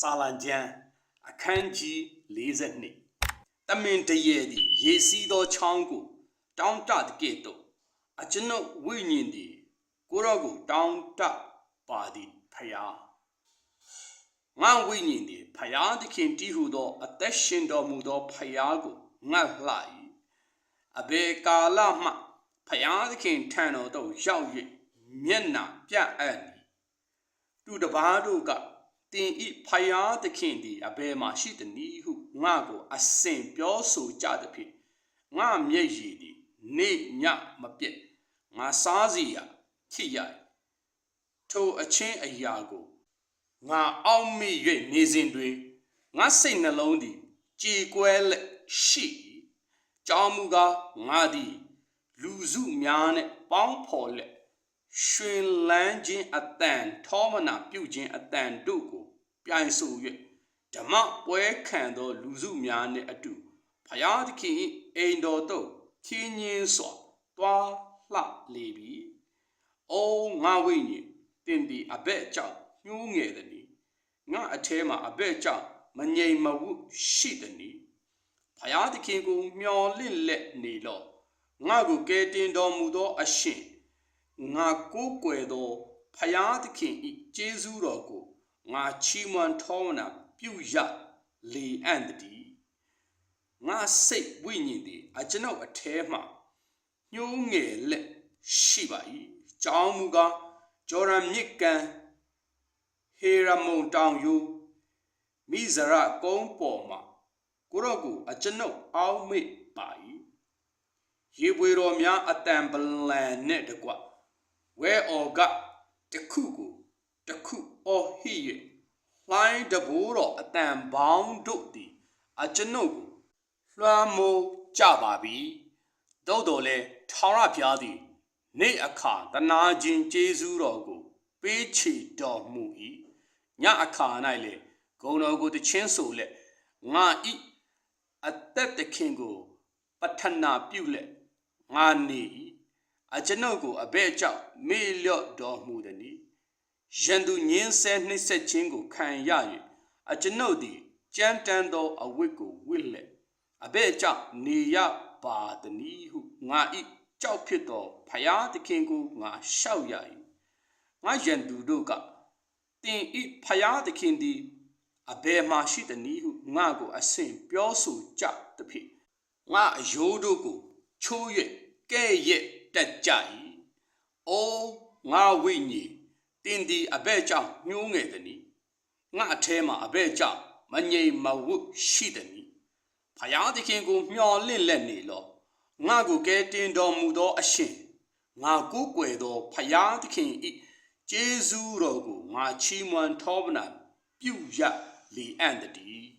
စာလံကျမ်းအခန်းကြီး42တမင်တရေသည်ရေစီးသောချောင်းကိုတောင်းတတကဲ့သို့အကျွန်ုပ်ဝိညာဉ်သည်ကိုရောကိုတောင်းတပါသည်ဖယားငါဝိညာဉ်သည်ဖယားသခင်တည်ဟုသောအသက်ရှင်တော်မူသောဖယားကိုငတ်လှ၏အဘေကာလမှဖယားသခင်ထံတော်သို့ရောက်၍မျက်နာပြအပ်မည်သူတပားတို့က တင်ဤဖယားသခင်သည်အဘယ်မှရှိသနည်းဟုငါကိုအစဉ်ပြောဆိုကြသည်ဖြင့်ငါမျက်ရည်သည်နေညမပြတ်ငါစားစီရဖြစ်ရ၏ထိုအချင်းအရာကိုငါအောက်မိ၍နေစဉ်တွင်ငါစိတ်နှလုံးသည်ကြည်ကွဲလက်ရှိ၏ကြောင်းမူကားငါသည် လူစုများနှင့်ပေါင်းဖော်လက် ရှင်လန်းခြင်းအတန်ထောမနာပြုခြင်းအတန်တို့ကို ပြိုင်ဆို၍ဓမ္မပွဲခံသော လူစုများနှင့်အတူဖယားသခင်၏အိမ်တော်သို့ခင်းညင်းစွာတွားလှလေပြီ။အိုးငါဝိညာဉ်တင်သည်အဘက်ကြောင့်ညှိုးငယ်သည်။ငါအထဲမှာအဘက်ကြောင့်မငြိမ်မဝုရှိသည်။ဖယားသခင်ကိုမျော်လင့်လက်နေလော့ငါကိုကယ်တင်တော်မူသောအရှင် ငါကိုးကွယ်သောဖယားသခင်ဤကျေးဇူးတော်ကိုငါချီးမွမ်းထောမနာပြုရလေအံ့တည်းငါစိတ်ဝိညာဉ်သည်အကျွန်ုပ်အထဲမှညှိုးငယ်လက်ရှိပါ၏ကြောင်းမူကားဂျော်ဒန်မြစ်ကန်ဟေရမုန်တောင်ယူမိဇရကုန်းပေါ်မှာကိုရော့ကိုအကျွန်ုပ်အောက်မေ့ပါ၏ရေပွေတော်များအတန်ပလန်နဲ့တကွ ဝဲအော်ကတခုကိုတခုအော်ဟိ၍လှိုင်းတဘိုးတော်အတန်ပေါင်းတို့သည်အကျွန်ုပ်ကိုလွှမ်းမိုးကြပါပြီသို့တော်လဲထောင်ရဖျားသည်နေ့အခါတနာခြင်းကျေးဇူးတော်ကို ပေးချေတော်မူ၏ညအခါ၌လေဂုံတော်ကိုတချင်းဆိုလက်ငါဤအသက်သခင်ကို ပထနာပြုလက်ငါနေ၏ အကျွန်ုပ်ကိုအဘဲကြောင့်မေ့လျော့တော်မူသည်။ရန်သူညင်းဆဲနှိမ့်ဆက်ခြင်းကိုခံရ၍အကျွန်ုပ်သည်ကြမ်းတမ်းသောအဝတ်ကိုဝတ်လက်အဘဲကြောင့်နေရပါသည်ဟုငါဤကြောက်ဖြစ်သောဖယားသခင်ကိုငါရှောက်ရ၏။ငါရန်သူတို့ကတင်ဤဖယားသခင်သည်အဘယ်မှရှိသနည်းဟုငါကိုအစဉ်ပြောဆိုကြသဖြင့်ငါအယိုးတို့ကိုချိုး၍ကဲ့ရဲ့ တက်ကြ၏။အိုးငါဝိညာဉ်တင်ဒီအဘဲ့ကြောင့်ညှိုးငယ်သည်။ငါအထဲမှာအဘဲ့ကြောင့်မငြိမ်မဝုရှိသည်။ဖယားသခင်ကိုမျှော်လင့်လက်နေလော။ငါကိုကဲတင်တော်မူသောအရှင်ငါကိုးကွယ်သောဖယားသခင်ဤကျေးဇူးတော်ကိုငါချီးမွမ်းထောပနာပြုရလေအံ့တည်း